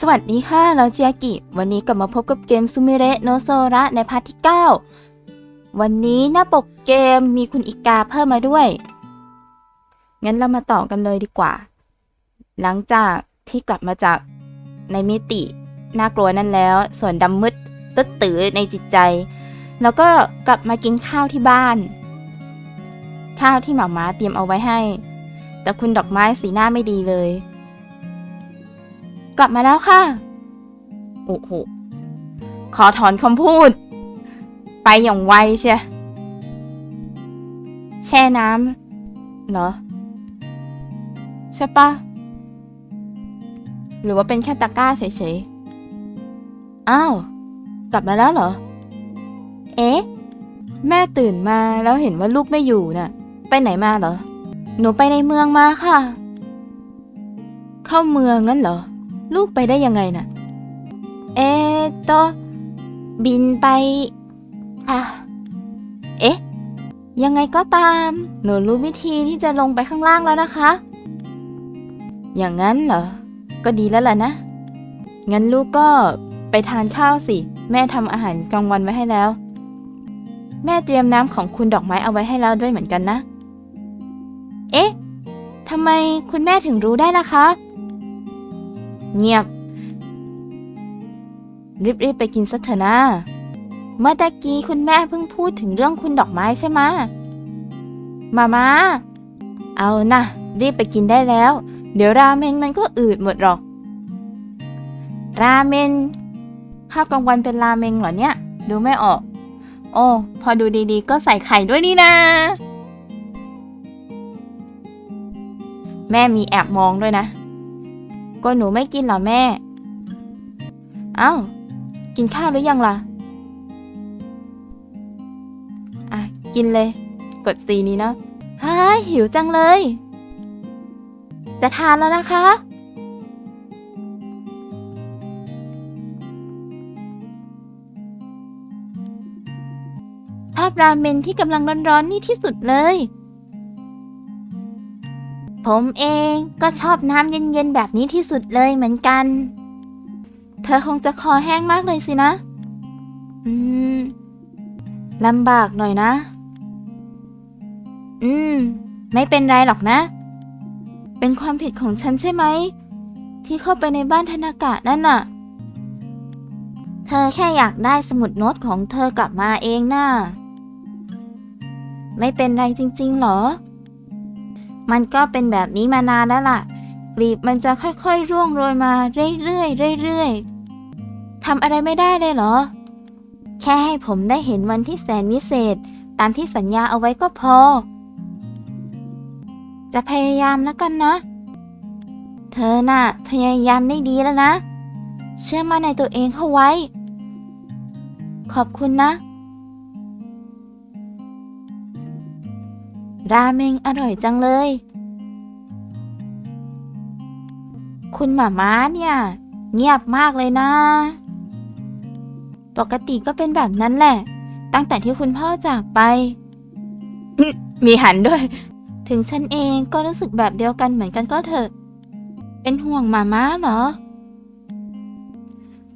สวัสดีค่ะเราเจียกิ วันนี้กลับมาพบกับเกมซูมิเรโนโซระในพาร์ทที่ 9 วันนี้หน้าปกเกมมีคุณอิกาเพิ่มมาด้วย งั้นเรามาต่อกันเลยดีกว่า หลังจากที่กลับมาจากในมิติน่ากลัวนั่นแล้ว ส่วนดำมืดตึ๊ดตือในจิตใจ แล้วก็กลับมากินข้าวที่บ้าน ข้าวที่หมาม้าเตรียมเอาไว้ให้ แต่คุณดอกไม้สีหน้าไม่ดีเลย กลับมาแล้วค่ะ โอ้โห ขอถอนคำพูด ไปอย่างไวเชียแช่น้ำเหรอ ใช่ปะหรือว่าเป็นแค่ตะกร้าเฉยๆ อ้าว กลับมาแล้วเหรอ เอ๊ะ แม่ตื่นมาแล้วเห็นว่าลูกไม่อยู่น่ะ ไปไหนมาเหรอ หนูไปในเมืองมาค่ะ เข้าเมืองงั้นเหรอ ลูกไปได้ยังไงน่ะ เอ๊ะโตบินไปค่ะเอ๊ะ ยังไงก็ตาม หนูรู้วิธีที่จะลงไปข้างล่างแล้วนะคะ อย่างนั้นเหรอ ก็ดีแล้วล่ะนะ งั้นลูกก็ไปทานข้าวสิ แม่ทำอาหารกลางวันไว้ให้แล้ว แม่เตรียมน้ำของคุณดอกไม้เอาไว้ให้แล้วด้วยเหมือนกันนะ เอ๊ะทำไมคุณแม่ถึงรู้ได้ล่ะคะ เงียบ รีบๆไปกินสักเถอะนะเมื่อตะกี้คุณแม่เพิ่งพูดถึงเรื่องคุณดอกไม้ใช่ไหมมามาเอานะรีบไปกินได้แล้ว เดี๋ยวราเมนมันก็อืดหมดหรอก ราเมนข้าวกลางวันเป็นราเมงเหรอเนี่ย ดูไม่ออก โอ้พอดูดีๆ ก็ใส่ไข่ด้วยนี่นะ แม่มีแอบมองด้วยนะ ก็หนูไม่กินเหรอแม่ เอ้า กินข้าวหรือยังล่ะ อะ กินเลย กดซีนี้เนาะฮ่าหิวจังเลย จะทานแล้วนะคะ ภาพราเมนที่กำลังร้อนๆนี่ที่สุดเลย ผมเองก็ชอบน้ำเย็นๆแบบนี้ที่สุดเลยเหมือนกัน เธอคงจะคอแห้งมากเลยสินะ อืมลำบากหน่อยนะ อืม ไม่เป็นไรหรอกนะ เป็นความผิดของฉันใช่ไหม ที่เข้าไปในบ้านธนากะนั่นน่ะ เธอแค่อยากได้สมุดโน้ตของเธอกลับมาเองน่ะ ไม่เป็นไรจริงๆหรอ มันก็เป็นแบบนี้มานานแล้วล่ะ กลีบมันจะค่อยๆ ร่วงโรยมาเรื่อยๆเรื่อยๆทำอะไรไม่ได้เลยเหรอ แค่ให้ผมได้เห็นวันที่แสนวิเศษ ตามที่สัญญาเอาไว้ก็พอ จะพยายามแล้วกันนะ เธอน่ะ พยายามได้ดีแล้วนะ เชื่อมั่นในตัวเองเข้าไว้ ขอบคุณนะ ราเมงอร่อยจังเลย คุณหมาม้าเนี่ย เงียบมากเลยนะ ปกติก็เป็นแบบนั้นแหละ ตั้งแต่ที่คุณพ่อจากไป มีหันด้วย ถึงฉันเองก็รู้สึกแบบเดียวกันเหมือนกันก็เถอะ เป็นห่วงหมาม้าเหรอ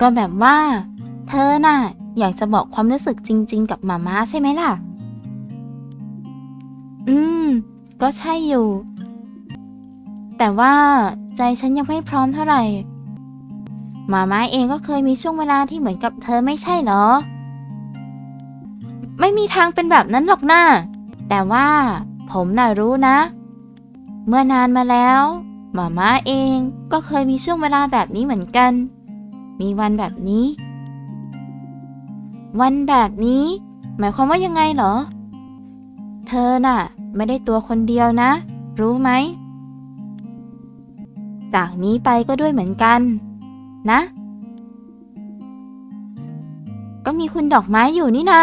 ก็แบบว่า เธอน่ะ อยากจะบอกความรู้สึกจริง ๆ กับหมาม้าใช่ไหมล่ะ อืม ก็ใช่อยู่ แต่ว่าใจฉันยังไม่พร้อมเท่าไหร่หมาม้าเองก็เคยมีช่วงเวลาที่เหมือนกับเธอไม่ใช่เหรอ ไม่มีทางเป็นแบบนั้นหรอกนะ่าแต่ว่าผมน่ะรู้นะ เมื่อนานมาแล้วหมาม้าเองก็เคยมีช่วงเวลาแบบนี้เหมือนกัน มีวันแบบนี้ วันแบบนี้ หมายความว่ายังไงเหรอ เธอน่ะ ไม่ได้ตัวคนเดียวนะ รู้ไหม จากนี้ไปก็ด้วยเหมือนกัน นะ ก็มีคุณดอกไม้อยู่นี่นา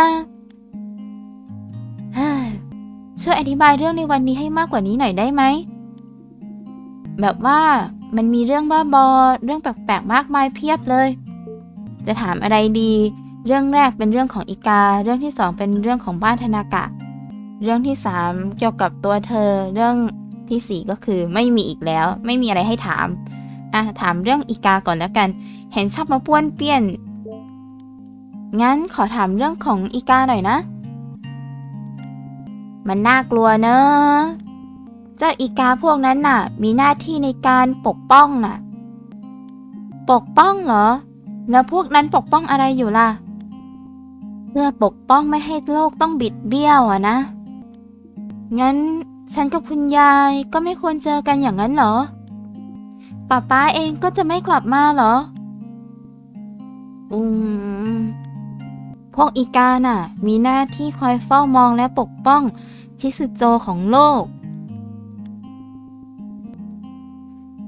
ช่วยอธิบายเรื่องในวันนี้ให้มากกว่านี้หน่อยได้ไหม แบบว่ามันมีเรื่องบ้าบอ เรื่องแปลกๆมากมายเพียบเลย จะถามอะไรดี เรื่องแรกเป็นเรื่องของอีกา เรื่องที่สองเป็นเรื่องของบ้านธนากะ เรื่องที่สามเกี่ยวกับตัวเธอ เรื่องที่สี่ก็คือไม่มีอีกแล้ว ไม่มีอะไรให้ถาม อะ ถามเรื่องอีกาก่อนแล้วกัน เห็นชอบมาป้วนเปี้ยน งั้นขอถามเรื่องของอีกาหน่อยนะ มันน่ากลัวเนอะเจ้าอีกาพวกนั้นน่ะ มีหน้าที่ในการปกป้องน่ะ ปกป้องเหรอ แล้วพวกนั้นปกป้องอะไรอยู่ล่ะ เพื่อปกป้องไม่ให้โลกต้องบิดเบี้ยวอะนะ งั้นฉันกับคุณยายก็ไม่ควรเจอกันอย่างนั้นเหรอ ป้าป้าเองก็จะไม่กลับมาเหรอ อืม พวกอีกาน่ะ มีหน้าที่คอยเฝ้ามองและปกป้องชิสุโจของโลก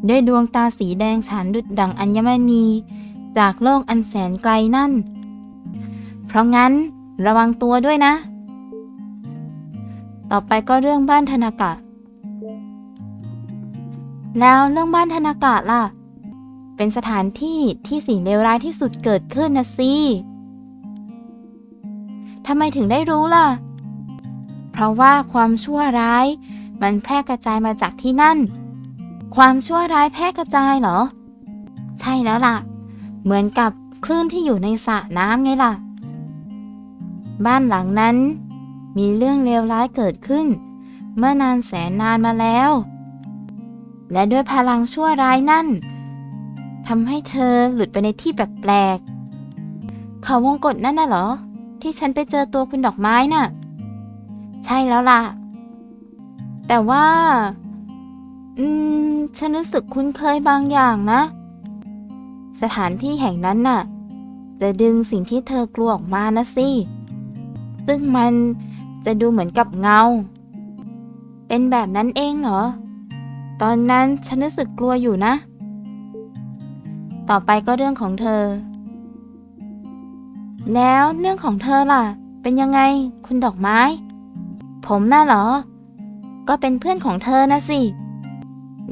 ด้วยดวงตาสีแดงฉานดุดดังอัญมณี จากโลกอันแสนไกลนั่น เพราะงั้นระวังตัวด้วยนะ ต่อไปก็เรื่องบ้านธนากะ แล้วเรื่องบ้านธนากะล่ะ เป็นสถานที่ที่สิ่งเลวร้ายที่สุดเกิดขึ้นนะสิทำไมถึงได้รู้ล่ะ เพราะว่าความชั่วร้าย มันแพร่กระจายมาจากที่นั่น ความชั่วร้ายแพร่กระจายเหรอ ใช่แล้วล่ะ เหมือนกับคลื่นที่อยู่ในสระน้ำไงล่ะ บ้านหลังนั้น มีเรื่องเลวร้ายเกิดขึ้น เมื่อนานแสนนานมาแล้ว และด้วยพลังชั่วร้ายนั่นทำให้เธอหลุดไปในที่แปลกๆเขาวงกฏนั่นน่ะเหรอ ที่ฉันไปเจอตัวคุณดอกไม้น่ะ ใช่แล้วล่ะ แต่ว่า อืม ฉันรู้สึกคุ้นเคยบางอย่างนะ สถานที่แห่งนั้นน่ะ จะดึงสิ่งที่เธอกลัวออกมานะสิ ซึ่งมัน จะดูเหมือนกับเงา เป็นแบบนั้นเองเหรอ ตอนนั้นฉันรู้สึกกลัวอยู่นะ ต่อไปก็เรื่องของเธอ แล้วเรื่องของเธอล่ะ เป็นยังไงคุณดอกไม้ ผมน่ะเหรอ ก็เป็นเพื่อนของเธอนะสิ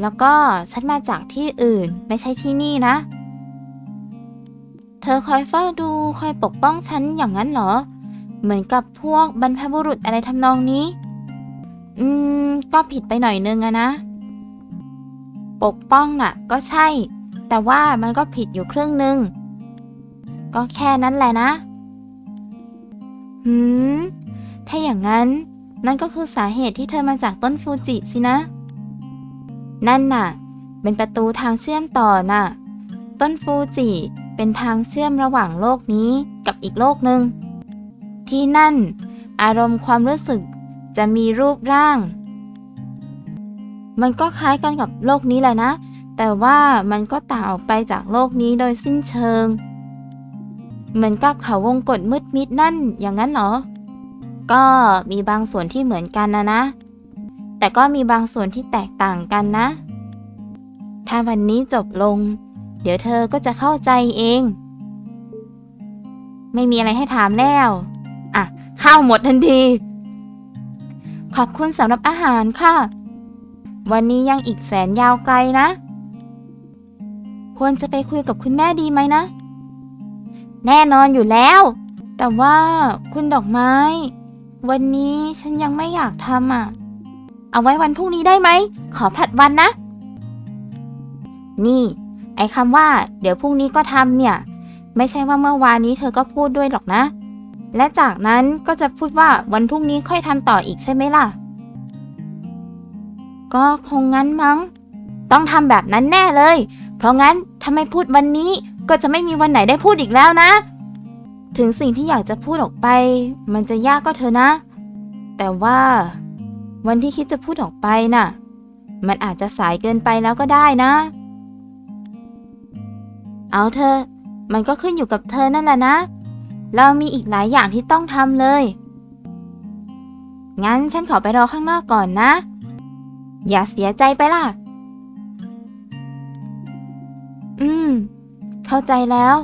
แล้วก็ฉันมาจากที่อื่นไม่ใช่ที่นี่นะ เธอคอยเฝ้าดูคอยปกป้องฉันอย่างนั้นเหรอ เหมือนกับพวกบรรพบุรุษอะไรทำนองนี้ อืม ก็ผิดไปหน่อยนึงอะนะ ปกป้องน่ะ ก็ใช่ แต่ว่ามันก็ผิดอยู่ครึ่งหนึ่งก็แค่นั้นแหละนะ หืม ถ้าอย่างนั้น นั่นก็คือสาเหตุที่เธอมาจากต้นฟูจิสินะ นั่นน่ะ เป็นประตูทางเชื่อมต่อน่ะ ต้นฟูจิเป็นทางเชื่อมระหว่างโลกนี้กับอีกโลกหนึ่ง ที่นั่น อารมณ์ความรู้สึกจะมีรูปร่าง มันก็คล้ายกันกับโลกนี้แหละนะ แต่ว่ามันก็ต่างออกไปจากโลกนี้โดยสิ้นเชิง เหมือนกับเขาวงกฏมืดมิดนั่นอย่างนั้นเหรอ ก็มีบางส่วนที่เหมือนกันนะนะ แต่ก็มีบางส่วนที่แตกต่างกันนะ ถ้าวันนี้จบลง เดี๋ยวเธอก็จะเข้าใจเอง ไม่มีอะไรให้ถามแล้ว ข้าวหมดทันที ขอบคุณสำหรับอาหารค่ะ วันนี้ยังอีกแสนยาวไกลนะ ควรจะไปคุยกับคุณแม่ดีไหมนะ แน่นอนอยู่แล้ว แต่ว่าคุณดอกไม้ วันนี้ฉันยังไม่อยากทำอะ เอาไว้วันพรุ่งนี้ได้ไหม ขอผลัดวันนะ นี่ ไอ้คำว่า เดี๋ยวพรุ่งนี้ก็ทำเนี่ย ไม่ใช่ว่าเมื่อวานนี้เธอก็พูดด้วยหรอกนะ และจากนั้นก็จะพูดว่าวันพรุ่งนี้ค่อยทำต่ออีกใช่ไหมล่ะ ก็คงงั้นมั้ง ต้องทำแบบนั้นแน่เลย เพราะงั้นถ้าไม่พูดวันนี้ก็จะไม่มีวันไหนได้พูดอีกแล้วนะ ถึงสิ่งที่อยากจะพูดออกไป มันจะยากก็เถอะนะ แต่ว่า วันที่คิดจะพูดออกไปน่ะ มันอาจจะสายเกินไปแล้วก็ได้นะ เอาเธอ มันก็ขึ้นอยู่กับเธอนั่นแหละนะ เรามีอีกหลายอย่างที่ต้องทำเลย งั้นฉันขอไปรอข้างนอกก่อนนะ อย่าเสียใจไปล่ะ อืม เข้าใจแล้ว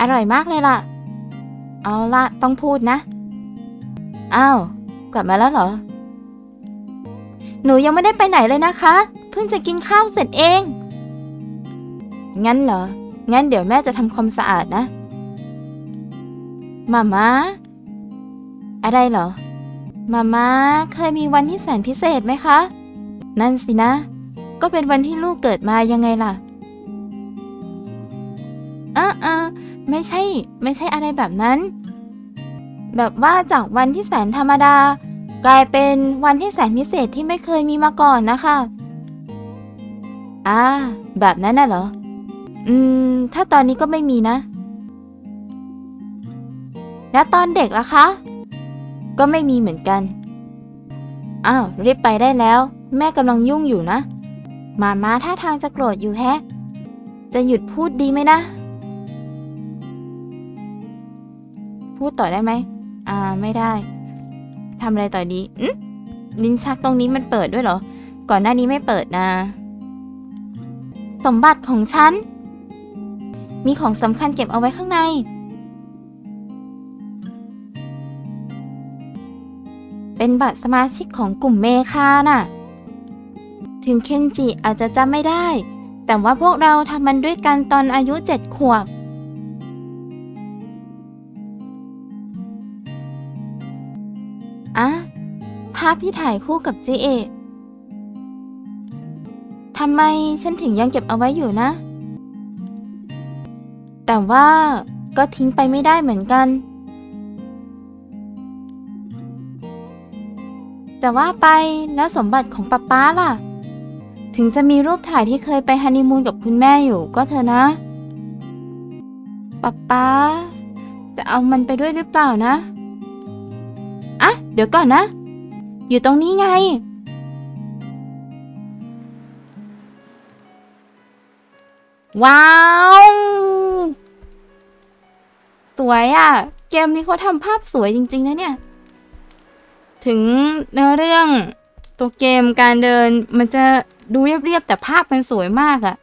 อร่อยมากเลยล่ะ เอาละต้องพูดนะ อ้าว กลับมาแล้วเหรอ หนูยังไม่ได้ไปไหนเลยนะคะ เพิ่งจะกินข้าวเสร็จเอง งั้นเหรอ งั้นเดี๋ยวแม่จะทำความสะอาดนะ มาม่าอะไรเหรอ มาม่าเคยมีวันที่แสนพิเศษไหมคะ นั่นสินะ ก็เป็นวันที่ลูกเกิดมายังไงล่ะอะอะไม่ใช่ ไม่ใช่อะไรแบบนั้น แบบว่าจากวันที่แสนธรรมดา กลายเป็นวันที่แสนพิเศษที่ไม่เคยมีมาก่อนนะคะอ่าแบบนั้นน่ะเหรอ อืม ถ้าตอนนี้ก็ไม่มีนะ แล้วตอนเด็กล่ะคะ ก็ไม่มีเหมือนกัน อ้าวรีบไปได้แล้ว แม่กำลังยุ่งอยู่นะ มาม่าท่าทางจะโกรธอยู่แฮะ จะหยุดพูดดีไหมนะ พูดต่อได้ไหม อ่าไม่ได้ทำอะไรต่อดีอืมลิ้นชักตรงนี้มันเปิดด้วยเหรอ ก่อนหน้านี้ไม่เปิดนะ สมบัติของฉัน มีของสำคัญเก็บเอาไว้ข้างใน เป็นบัตรสมาชิกของกลุ่มเมคาน่ะ ถึงเคนจิอาจจะจำไม่ได้ แต่ว่าพวกเราทำมันด้วยกันตอนอายุเจ็ดขวบาพที่ถ่ายคู่กับเจเอะทำไมฉันถึงยังเก็บเอาไว้อยู่นะ แต่ว่าก็ทิ้งไปไม่ได้เหมือนกัน จะว่าไปแล้วสมบัติของป๊าป๊าล่ะ ถึงจะมีรูปถ่ายที่เคยไปฮันนีมูนกับคุณแม่อยู่ก็เถอะนะป๊าป๊าจะเอามันไปด้วยหรือเปล่านะ อะ เดี๋ยวก่อนนะ อยู่ตรงนี้ไง ว้าว สวยอะ่ะ เกมนี้เขาทำภาพสวยจริง ๆ นะเนี่ย ถึงเนื้อเรื่องตัวเกมการเดินมันจะดูเรียบ ๆ แต่ภาพมันสวยมากอะ่ะ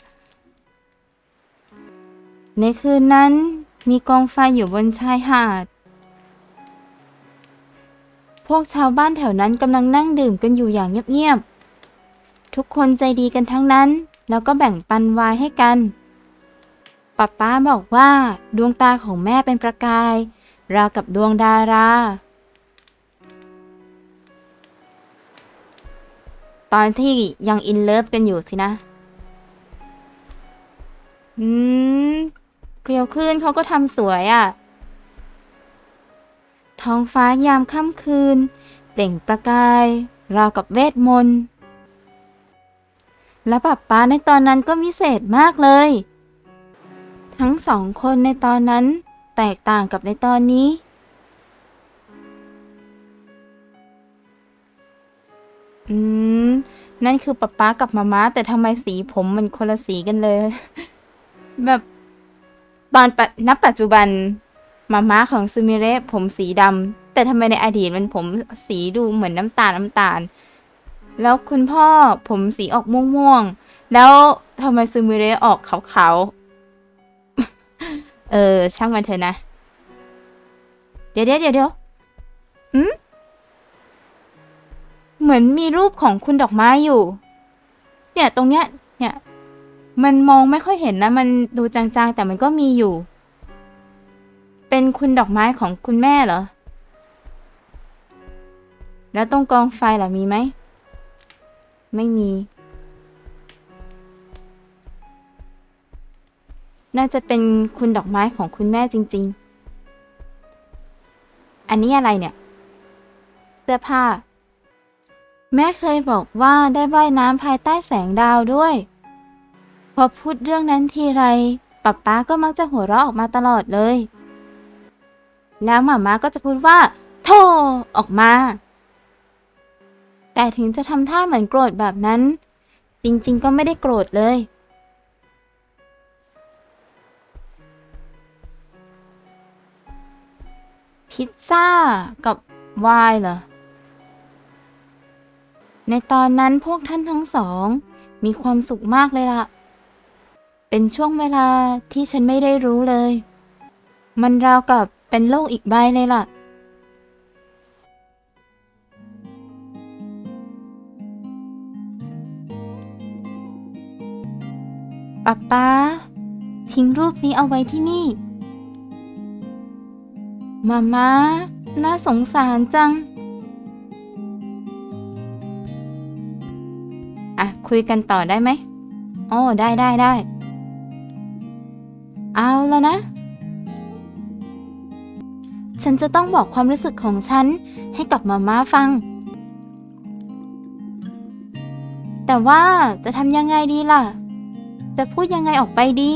ในคืนนั้นมีกองไฟอยู่บนชายหาด พวกชาวบ้านแถวนั้นกำลังนั่งดื่มกันอยู่อย่างเงียบๆ ทุกคนใจดีกันทั้งนั้น แล้วก็แบ่งปันวายให้กันป๊าป้าบอกว่าดวงตาของแม่เป็นประกาย ราวกับดวงดารา ตอนที่ยังอินเลิฟกันอยู่สินะ อืม เกลียวขึ้นเขาก็ทำสวยอะ่ะ ท้องฟ้ายามค่ำคืน เปล่งประกาย ราวกับเวทมนต์ และปับป้าในตอนนั้นก็วิเศษมากเลย ทั้งสองคนในตอนนั้นแตกต่างกับในตอนนี้อืม นั่นคือป๊าป๊ากับมาม้าแต่ทำไมสีผมมันคนละสีกันเลย แบบตอนปะนับปัจจุบัน มาม้าของซูมิเระผมสีดำแต่ทำไมในอดีตมันผมสีดูเหมือนน้ำตาลน้ำตาล แล้วคุณพ่อผมสีออกม่วงๆ แล้วทำไมซูมิเระออกขาวๆ เออ ช่างมันเถอะนะ เดี๋ยวเดี๋ยวเดี๋ยวเดี๋ยวอืมเหมือนมีรูปของคุณดอกไม้อยู่ เนี่ยตรงเนี้ย เนี่ย มันมองไม่ค่อยเห็นนะ มันดูจางๆ แต่มันก็มีอยู่ เป็นคุณดอกไม้ของคุณแม่เหรอ แล้วตรงกองไฟล่ะมีไหม ไม่มี น่าจะเป็นคุณดอกไม้ของคุณแม่จริง ๆ อันนี้อะไรเนี่ย เสื้อผ้า แม่เคยบอกว่าได้ว่ายน้ำภายใต้แสงดาวด้วย พอพูดเรื่องนั้นทีไรป๊าป๊าก็มักจะหัวเราะออกมาตลอดเลย แล้วหมาม่าก็จะพูดว่าโธ่ออกมา แต่ถึงจะทำท่าเหมือนโกรธแบบนั้น จริงๆ ก็ไม่ได้โกรธเลย พิซซ่ากับไวน์เหรอ ในตอนนั้นพวกท่านทั้งสอง มีความสุขมากเลยล่ะ เป็นช่วงเวลาที่ฉันไม่ได้รู้เลย มันราวกับ เป็นโลกอีกใบเลยล่ะ ป๊าป๊า ทิ้งรูปนี้เอาไว้ที่นี่ มาม่า น่าสงสารจัง อะ คุยกันต่อได้ไหมอ๋อได้ได้ได้ เอาแล้วนะ ฉันจะต้องบอกความรู้สึกของฉันให้กับมาม่าฟัง แต่ว่าจะทำยังไงดีล่ะ จะพูดยังไงออกไปดี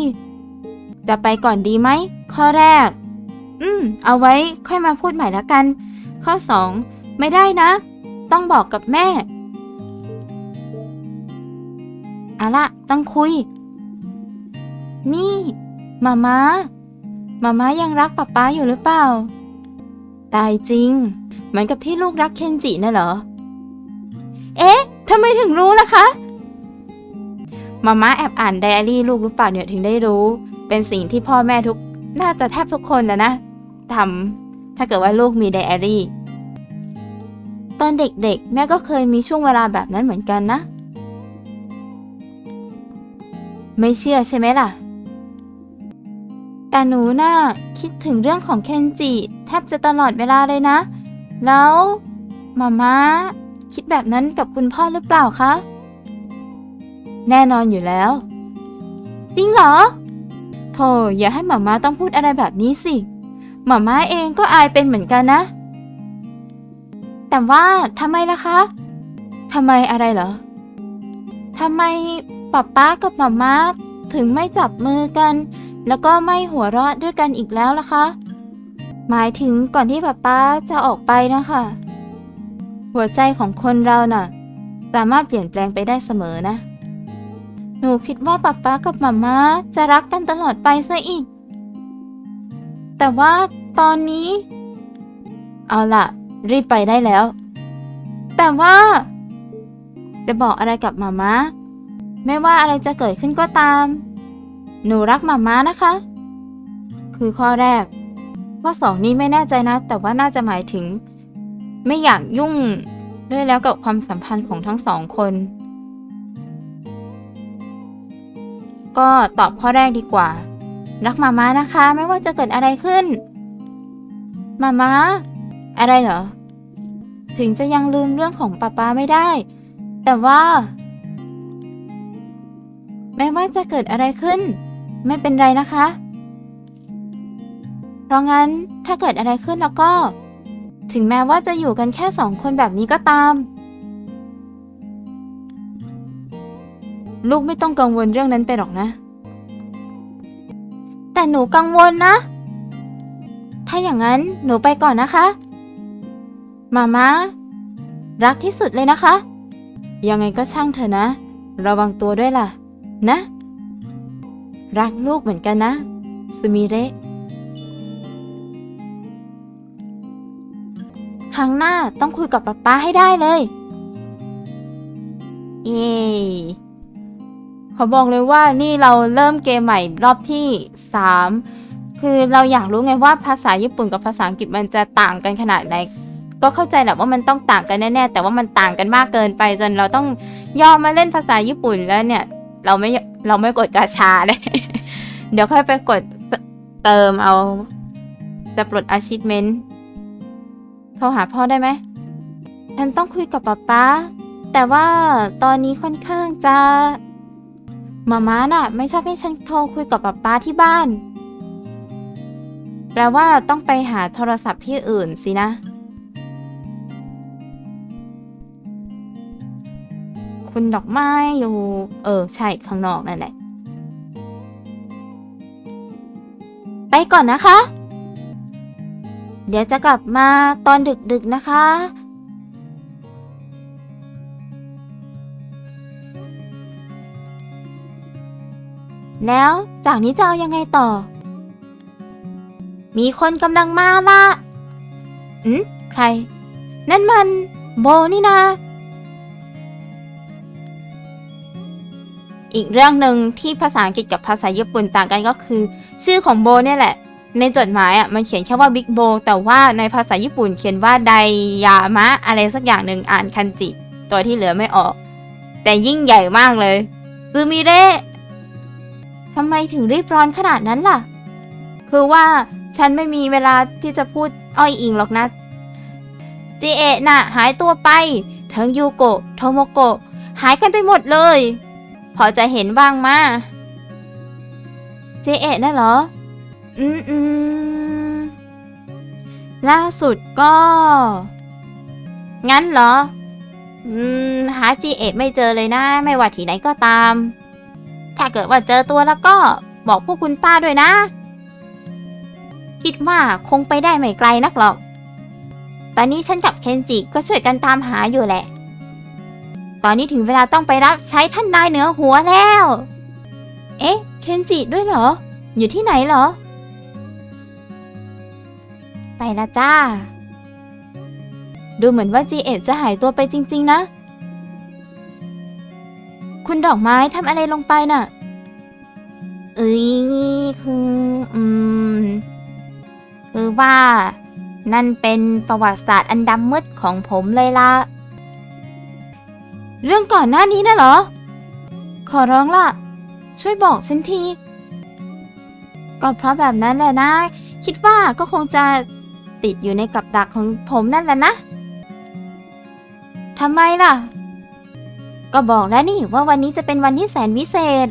จะไปก่อนดีไหม ข้อแรก อืม เอาไว้ค่อยมาพูดใหม่ละกัน ข้อสองไม่ได้นะ ต้องบอกกับแม่เอาละต้องคุย นี่ มาม้ามาม้ายังรักป๊าป๊าอยู่หรือเปล่า ตายจริง เหมือนกับที่ลูกรักเคนจิน่ะเหรอ เอ๊ะทำไมถึงรู้ล่ะคะมาม่าแอบอ่านไดอารี่ลูกหรือเปล่าเนี่ยถึงได้รู้ เป็นสิ่งที่พ่อแม่ทุก น่าจะแทบทุกคนนะนะทำถ้าเกิดว่าลูกมีไดอารี่ ตอนเด็กๆ แม่ก็เคยมีช่วงเวลาแบบนั้นเหมือนกันนะ ไม่เชื่อใช่ไหมล่ะ แต่หนูน่ะคิดถึงเรื่องของเคนจิแทบจะตลอดเวลาเลยนะ แล้วมาม่าคิดแบบนั้นกับคุณพ่อหรือเปล่าคะ แน่นอนอยู่แล้ว จริงเหรอโธ่อย่าให้หมาม่าต้องพูดอะไรแบบนี้สิหมาม่าเองก็อายเป็นเหมือนกันนะ แต่ว่าทำไมล่ะคะทำไมอะไรเหรอทำไมป๊าป๊ากับหมาม่าถึงไม่จับมือกัน แล้วก็ไม่หัวเราะด้วยกันอีกแล้วล่ะคะ หมายถึงก่อนที่ป๊าป๊าจะออกไปนะคะ หัวใจของคนเราน่ะ สามารถเปลี่ยนแปลงไปได้เสมอนะ หนูคิดว่าป๊าป๊ากับมาม่าจะรักกันตลอดไปซะอีก แต่ว่าตอนนี้ เอาล่ะ รีบไปได้แล้ว แต่ว่า จะบอกอะไรกับมาม่าไม่ว่าอะไรจะเกิดขึ้นก็ตาม หนูรักมาม่านะคะ คือข้อแรก ข้อสองนี้ไม่แน่ใจนะ แต่ว่าน่าจะหมายถึง ไม่อยากยุ่งด้วยแล้วกับความสัมพันธ์ของทั้งสองคน ก็ตอบข้อแรกดีกว่า รักมาม่านะคะ ไม่ว่าจะเกิดอะไรขึ้น มาม่าอะไรเหรอ ถึงจะยังลืมเรื่องของป้าป้าไม่ได้ แต่ว่า ไม่ว่าจะเกิดอะไรขึ้น ไม่เป็นไรนะคะ เพราะงั้นถ้าเกิดอะไรขึ้นแล้วก็ ถึงแม้ว่าจะอยู่กันแค่สองคนแบบนี้ก็ตาม ลูกไม่ต้องกังวลเรื่องนั้นไปหรอกนะ แต่หนูกังวลนะ ถ้าอย่างนั้นหนูไปก่อนนะคะมามารักที่สุดเลยนะคะ ยังไงก็ช่างเถอนะ ระวังตัวด้วยล่ะ นะ รักลูกเหมือนกันนะสมิเระครั้งหน้าต้องคุยกับป๊าป๊าให้ได้เลย เย้เขาบอกเลยว่านี่เราเริ่มเกมใหม่รอบที่ 3 คือเราอยากรู้ไงว่าภาษาญี่ปุ่นกับภาษาอังกฤษมันจะต่างกันขนาดไหน ก็เข้าใจแหละว่ามันต้องต่างกันแน่ๆ แต่ว่ามันต่างกันมากเกินไปจนเราต้องยอมมาเล่นภาษาญี่ปุ่นแล้วเนี่ย เราไม่เราไม่กดกาชาเลย เดี๋ยวค่อยไปกดเติมเอาจะปลด achievement โทรหาพ่อได้ไหมฉันต้องคุยกับป๊าป๊า แต่ว่าตอนนี้ค่อนข้างจะมาม่าน่ะ ไม่ชอบให้ฉันโทรคุยกับป๊าป๊าที่บ้าน แปลว่าต้องไปหาโทรศัพท์ที่อื่นสินะ คุณดอกไม้อยู่ เออ ใช่ข้างนอกนั่นแหละ ไปก่อนนะคะ เดี๋ยวจะกลับมาตอนดึกๆนะคะ แล้วจากนี้จะเอายังไงต่อ มีคนกำลังมาละอืมใคร นั่นมันโบนี่นา อีกเรื่องหนึ่งที่ภาษาอังกฤษกับภาษาญี่ปุ่นต่างกันก็คือ ชื่อของโบเนี่ยแหละ ในจดหมายอะมันเขียนแค่ว่าบิ๊กโบแต่ว่าในภาษาญี่ปุ่นเขียนว่าไดยามะอะไรสักอย่างหนึ่งอ่านคันจิ ตัวที่เหลือไม่ออก แต่ยิ่งใหญ่มากเลยซูมิเระทำไมถึงรีบร้อนขนาดนั้นล่ะ คือว่าฉันไม่มีเวลาที่จะพูดอ้อยอิงหรอกนะจีเอะน่ะหายตัวไปทั้งยูโกะโทโมโกะหายกันไปหมดเลย อจะเห็นบ้างมาเจเอะน่ะเหรอ อืมอืมล่าสุดก็ งั้นเหรอ อืม หาจีเอะไม่เจอเลยนะ ไม่ว่าที่ไหนก็ตาม ถ้าเกิดว่าเจอตัวแล้วก็บอกพวกคุณป้าด้วยนะ คิดว่าคงไปได้ไม่ไกลนักหรอก ตอนนี้ฉันกับเคนจิก็ช่วยกันตามหาอยู่แหละ ตอนนี้ถึงเวลาต้องไปรับใช้ท่านนายเหนือหัวแล้ว เอ๊ะ เคนจิด้วยเหรอ อยู่ที่ไหนเหรอ ไปละจ้า ดูเหมือนว่าจีเอ็ดจะหายตัวไปจริง ๆ นะ คุณดอกไม้ทำอะไรลงไปน่ะ เอ้ยคืออืมคือว่า นั่นเป็นประวัติศาสตร์อันดำมืดของผมเลยล่ะ เรื่องก่อนหน้านี้นะเหรอ ขอร้องล่ะ ช่วยบอกฉันที ก็เพราะแบบนั้นแหละนะ คิดว่าก็คงจะติดอยู่ในกับดักของผมนั่นแหละนะทำไมล่ะ ก็บอกแล้วนี่ว่าวันนี้จะเป็นวันที่แสนวิเศษ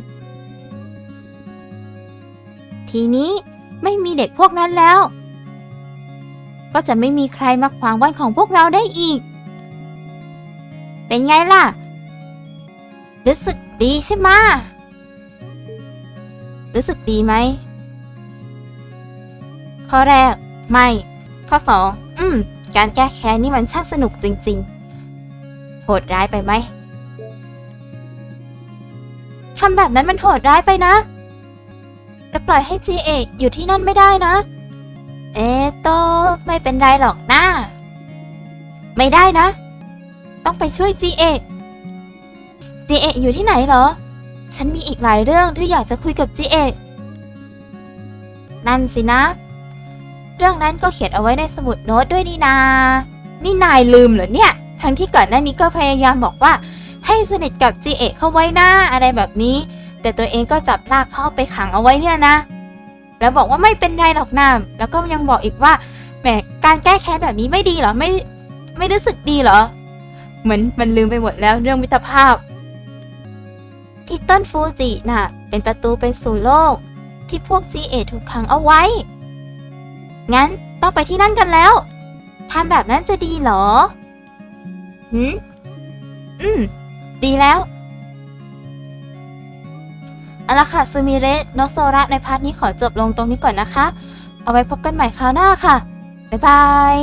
ทีนี้ไม่มีเด็กพวกนั้นแล้ว ก็จะไม่มีใครมาขวางวันของพวกเราได้อีก เป็นไงล่ะ รู้สึกดีใช่ไหมรู้สึกดีไหม ข้อแรก ไม่ ข้อสอง อืม การแก้แค้นนี่มันช่างสนุกจริง ๆ โหดร้ายไปไหมทำแบบนั้นมันโหดร้ายไปนะจะปล่อยให้จีเออยู่ที่นั่นไม่ได้นะ เอโตไม่เป็นไรหรอกนะ ไม่ได้นะ ต้องไปช่วยจีเอ จีเออยู่ที่ไหนเหรอ ฉันมีอีกหลายเรื่องที่อยากจะคุยกับจีเอนั่นสินะ เรื่องนั้นก็เขียนเอาไว้ในสมุดโน้ตด้วยนี่นา นี่นายลืมเหรอเนี่ย ทั้งที่ก่อนหน้านี้ก็พยายามบอกว่า ให้สนิทกับจีเอะเข้าไว้นะอะไรแบบนี้ แต่ตัวเองก็จับลากเขาเอาไปขังเอาไว้เนี่ยนะ แล้วบอกว่าไม่เป็นไรหรอกนะแล้วก็ยังบอกอีกว่าแหมการแก้แค้นแบบนี้ไม่ดีเหรอไม่ไม่รู้สึกดีเหรอ เหมือนมันลืมไปหมดแล้วเรื่องมิตรภาพ ที่ต้นฟูจิน่ะ เป็นประตูไปสู่โลก ที่พวกจีเอถูกขังเอาไว้ งั้นต้องไปที่นั่นกันแล้วทำแบบนั้นจะดีเหรอหืมอืม ดีแล้วเอาละค่ะซูมิเระโนโซระในพาร์ทนี้ขอจบลงตรงนี้ก่อนนะคะ เอาไว้พบกันใหม่คราวหน้าค่ะ บ๊ายบาย